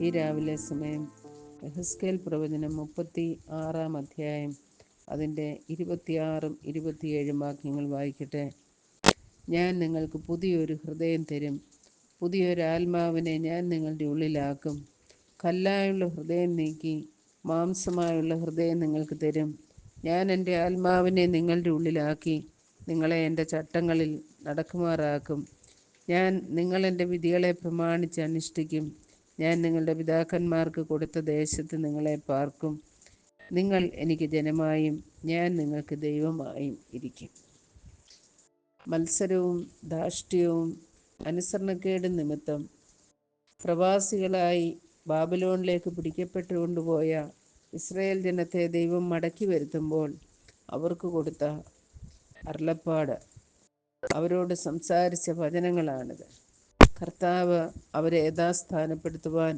അതിരാവിലെ സമയം എഹസ്കേൽ പ്രവചനം മുപ്പത്തി ആറാം അധ്യായം അതിന്റെ ഇരുപത്തിയാറും ഇരുപത്തിയേഴും വാക്യങ്ങൾ വായിക്കട്ടെ. ഞാൻ നിങ്ങൾക്ക് പുതിയൊരു ഹൃദയം തരും. പുതിയൊരു ആത്മാവിനെ ഞാൻ നിങ്ങളുടെ ഉള്ളിലാക്കും. കല്ലായുള്ള ഹൃദയം നീക്കി മാംസമായുള്ള ഹൃദയം നിങ്ങൾക്ക് തരും. ഞാൻ എന്റെ ആത്മാവിനെ നിങ്ങളുടെ ഉള്ളിലാക്കി നിങ്ങളെ എന്റെ ചട്ടങ്ങളിൽ നടക്കുമാറാക്കും. ഞാൻ നിങ്ങളെന്റെ വിധികളെ പ്രമാണിച്ച് അനുഷ്ഠിക്കും. ഞാൻ നിങ്ങളുടെ പിതാക്കന്മാർക്ക് കൊടുത്ത ദേശത്ത് നിങ്ങളെ പാർക്കും. നിങ്ങൾ എനിക്ക് ജനമായും ഞാൻ നിങ്ങൾക്ക് ദൈവമായും ഇരിക്കും. മത്സരവും ധാഷ്ട്യവും അനുസരണക്കേടും നിമിത്തം പ്രവാസികളായി ബാബിലോണിലേക്ക് പിടിക്കപ്പെട്ടുകൊണ്ടുപോയ ഇസ്രയേൽ ജനത്തെ ദൈവം മടക്കി വരുത്തുമ്പോൾ അവർക്ക് കൊടുത്ത അരുളപ്പാട് അവരോട് സംസാരിച്ച വചനങ്ങളാണിത്. കർത്താവ് അവരെ യഥാസ്ഥാനപ്പെടുത്തുവാൻ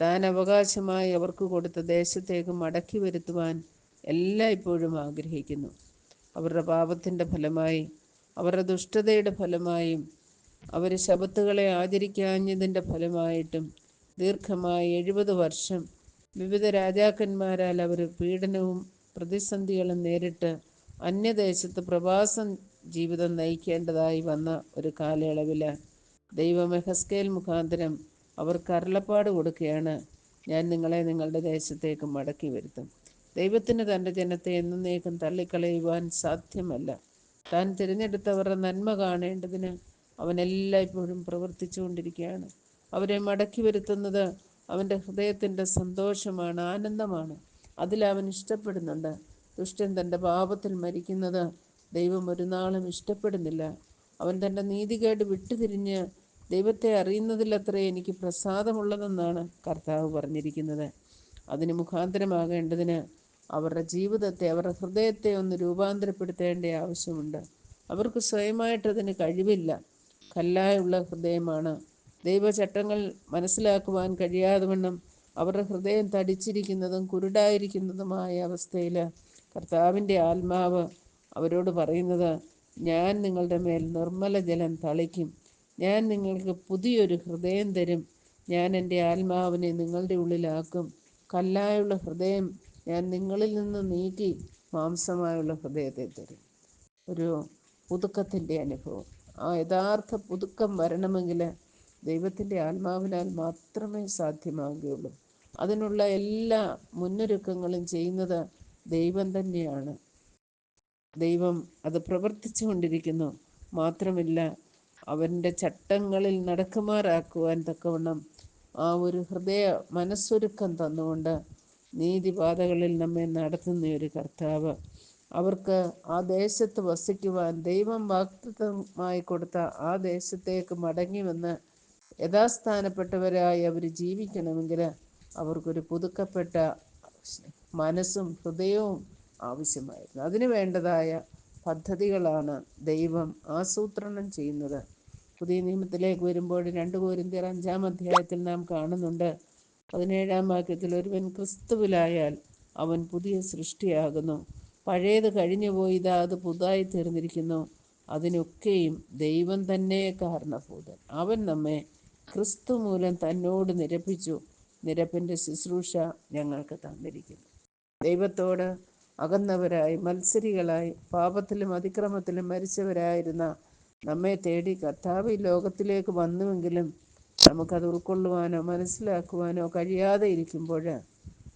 താൻ അവകാശമായി അവർക്ക് കൊടുത്ത ദേശത്തേക്ക് മടക്കി വരുത്തുവാൻ എല്ലായ്പ്പോഴും ആഗ്രഹിക്കുന്നു. അവരുടെ പാപത്തിന്റെ ഫലമായി അവരുടെ ദുഷ്ടതയുടെ ഫലമായും അവർ ശബത്തുകളെ ആചരിക്കാഞ്ഞതിന്റെ ഫലമായിട്ടും ദീർഘമായി എഴുപത് വർഷം വിവിധ രാജാക്കന്മാരാൽ അവർ പീഡനവും പ്രതിസന്ധികളും നേരിട്ട് അന്യദേശത്ത് പ്രവാസം ജീവിതം നയിക്കേണ്ടതായി വന്ന ഒരു കാലയളവിൽ ദൈവം മുഖാന്തരം അവർക്ക് അരുളപ്പാട് കൊടുക്കുകയാണ്. ഞാൻ നിങ്ങളെ നിങ്ങളുടെ ദേശത്തേക്ക് മടക്കി വരുത്തും. ദൈവത്തിന് തന്റെ ജനത്തെ എന്നേക്കും തള്ളിക്കളയുവാൻ സാധ്യമല്ല. താൻ തിരഞ്ഞെടുത്തവരുടെ നന്മ കാണേണ്ടതിന് അവൻ എല്ലായ്പ്പോഴും പ്രവർത്തിച്ചുകൊണ്ടിരിക്കുകയാണ്. അവരെ മടക്കി വരുത്തുന്നത് അവന്റെ ഹൃദയത്തിന്റെ സന്തോഷമാണ് ആനന്ദമാണ്. അതിൽ അവൻ ഇഷ്ടപ്പെടുന്നുണ്ട്. ദുഷ്ടൻ തന്റെ പാപത്തിൽ മരിക്കുന്നത് ദൈവം ഒരു നാളും ഇഷ്ടപ്പെടുന്നില്ല. അവൻ തന്റെ നീതികേട് വിട്ടുതിരിഞ്ഞ് ദൈവത്തെ അറിയുന്നതിലത്രേ എനിക്ക് പ്രസാദമുള്ളതെന്നാണ് കർത്താവ് പറഞ്ഞിരിക്കുന്നത്. അതിന് മുഖാന്തരമാകേണ്ടതിന് അവരുടെ ജീവിതത്തെ അവരുടെ ഹൃദയത്തെ ഒന്ന് രൂപാന്തരപ്പെടുത്തേണ്ട ആവശ്യമുണ്ട്. അവർക്ക് സ്വയമായിട്ടതിന് കഴിവില്ല. കല്ലായുള്ള ഹൃദയമാണ്. ദൈവചട്ടങ്ങൾ മനസ്സിലാക്കുവാൻ കഴിയാതെ വണ്ണം അവരുടെ ഹൃദയം തടിച്ചിരിക്കുന്നതും കുരുടായിരിക്കുന്നതുമായ അവസ്ഥയിൽ കർത്താവിന്റെ ആത്മാവ് അവരോട് പറയുന്നത് ഞാൻ നിങ്ങളുടെ മേൽ നിർമ്മല ജലം തളിക്കും. ഞാൻ നിങ്ങൾക്ക് പുതിയൊരു ഹൃദയം തരും. ഞാൻ എന്റെ ആത്മാവിനെ നിങ്ങളുടെ ഉള്ളിലാക്കും. കല്ലായുള്ള ഹൃദയം ഞാൻ നിങ്ങളിൽ നിന്ന് നീക്കി മാംസമായുള്ള ഹൃദയത്തെ തരും. ഒരു പുതുക്കത്തിന്റെ അനുഭവം. ആ യഥാർത്ഥ പുതുക്കം വരണമെങ്കിൽ ദൈവത്തിന്റെ ആത്മാവിനാൽ മാത്രമേ സാധ്യമാകുകയുള്ളൂ. അതിനുള്ള എല്ലാ മുന്നൊരുക്കങ്ങളും ചെയ്യുന്നത് ദൈവം തന്നെയാണ്. ദൈവം അത് പ്രവർത്തിച്ചു കൊണ്ടിരിക്കുന്നു മാത്രമില്ല അവന്റെ ചട്ടങ്ങളിൽ നടക്കുമാറാക്കുവാൻ തക്കവണ്ണം ആ ഒരു ഹൃദയ മനസ്സൊരുക്കം തന്നുകൊണ്ട് നീതിപാതകളിൽ നമ്മെ നടത്തുന്ന ഒരു കർത്താവ്. അവർക്ക് ആ ദേശത്ത് വസിക്കുവാൻ ദൈവം വാക്തത്വമായി കൊടുത്ത ആ ദേശത്തേക്ക് മടങ്ങി വന്ന് യഥാസ്ഥാനപ്പെട്ടവരായി അവർ ജീവിക്കണമെങ്കിൽ അവർക്കൊരു പുതുക്കപ്പെട്ട മനസ്സും ഹൃദയവും ആവശ്യമായിരുന്നു. അതിനു വേണ്ടതായ പദ്ധതികളാണ് ദൈവം ആസൂത്രണം ചെയ്യുന്നത്. പുതിയ നിയമത്തിലേക്ക് വരുമ്പോൾ രണ്ട് കോരിന്തിയർ അഞ്ചാം അധ്യായത്തിൽ നാം കാണുന്നുണ്ട്. പതിനേഴാം വാക്യത്തിൽ ഒരുവൻ ക്രിസ്തുവിലായാൽ അവൻ പുതിയ സൃഷ്ടിയാകുന്നു. പഴയത് കഴിഞ്ഞു പോയി ഇതാ അത് പുതുതായി തീർന്നിരിക്കുന്നു. അതിനൊക്കെയും ദൈവം തന്നെ കാരണഭൂതൻ. അവൻ നമ്മെ ക്രിസ്തു മൂലം തന്നോട് നിരപ്പിച്ചു. നിരപ്പിന്റെ ശുശ്രൂഷ ഞങ്ങൾക്ക് തന്നിരിക്കുന്നു. ദൈവത്തോട് അകന്നവരായി മത്സരികളായി പാപത്തിലും അതിക്രമത്തിലും മരിച്ചവരായിരുന്ന നമ്മെ തേടി കർത്താവ് ഈ ലോകത്തിലേക്ക് വന്നുവെങ്കിലും നമുക്കത് ഉൾക്കൊള്ളുവാനോ മനസ്സിലാക്കുവാനോ കഴിയാതെ ഇരിക്കുമ്പോൾ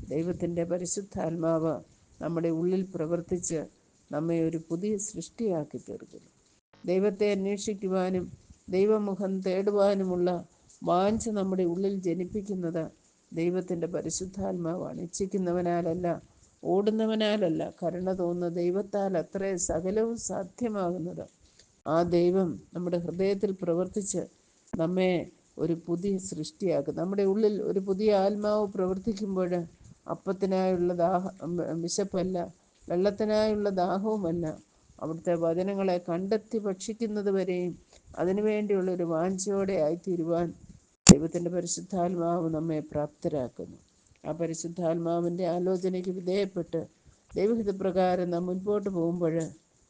ദൈവത്തിന്റെ പരിശുദ്ധാത്മാവ് നമ്മുടെ ഉള്ളിൽ പ്രവർത്തിച്ച് നമ്മെ ഒരു പുതിയ സൃഷ്ടിയാക്കി തീർക്കുന്നു. ദൈവത്തെ അന്വേഷിക്കുവാനും ദൈവമുഖം തേടുവാനുമുള്ള വാഞ്ച നമ്മുടെ ഉള്ളിൽ ജനിപ്പിക്കുന്നത് ദൈവത്തിന്റെ പരിശുദ്ധാത്മാവാണ്. ഇച്ഛിക്കുന്നവനാലല്ല ഓടുന്നവനാലല്ല കരുണ തോന്നുന്ന ദൈവത്താൽ അത്രേ സകലവും സാധ്യമാകുന്നത്. ആ ദൈവം നമ്മുടെ ഹൃദയത്തിൽ പ്രവർത്തിച്ച് നമ്മെ ഒരു പുതിയ സൃഷ്ടിയാക്കും. നമ്മുടെ ഉള്ളിൽ ഒരു പുതിയ ആത്മാവ് പ്രവർത്തിക്കുമ്പോൾ അപ്പത്തിനായുള്ള ദാഹ വിശപ്പല്ല വെള്ളത്തിനായുള്ള ദാഹവുമല്ല. അവിടുത്തെ വചനങ്ങളെ കണ്ടെത്തി ഭക്ഷിക്കുന്നത് വരെയും അതിനുവേണ്ടിയുള്ള ഒരു വാഞ്ചയോടെ ആയിത്തീരുവാൻ ദൈവത്തിന്റെ പരിശുദ്ധാത്മാവ് നമ്മെ പ്രാപ്തരാക്കുന്നു. ആ പരിശുദ്ധാത്മാവിന്റെ ആലോചനയ്ക്ക് വിധേയപ്പെട്ട് ദൈവഹിതപ്രകാരം നാം മുൻപോട്ട് പോകുമ്പോൾ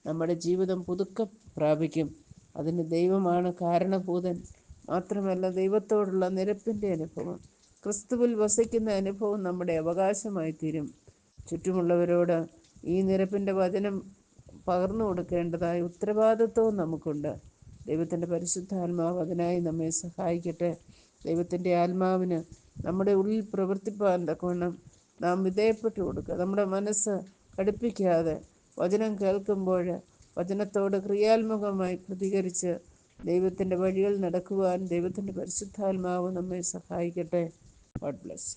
നമ്മുടെ ജീവിതം പുതുക്കം പ്രാപിക്കും. അതിന് ദൈവമാണ് കാരണഭൂതൻ. മാത്രമല്ല ദൈവത്തോടുള്ള നിരപ്പിന്റെ അനുഭവം ക്രിസ്തുവിൽ വസിക്കുന്ന അനുഭവം നമ്മുടെ അവകാശമായി തീരും. ചുറ്റുമുള്ളവരോട് ഈ നിരപ്പിന്റെ വചനം പകർന്നു കൊടുക്കേണ്ടതായ ഉത്തരവാദിത്വവും നമുക്കുണ്ട്. ദൈവത്തിന്റെ പരിശുദ്ധാത്മാവ് അതിനായി നമ്മെ സഹായിക്കട്ടെ. ദൈവത്തിന്റെ ആത്മാവിന് നമ്മുടെ ഉള്ളിൽ പ്രവർത്തിപ്പാൻ തക്കവണ്ണം നാം വിധേയപ്പെട്ടു കൊടുക്കുക. നമ്മുടെ മനസ്സ് കടുപ്പിക്കാതെ വചനം കേൾക്കുമ്പോൾ വചനത്തോട് ക്രിയാത്മകമായി പ്രതികരിച്ച് ദൈവത്തിന്റെ വഴികൾ നടക്കുവാൻ ദൈവത്തിന്റെ പരിശുദ്ധാത്മാവ് നമ്മെ സഹായിക്കട്ടെ. God bless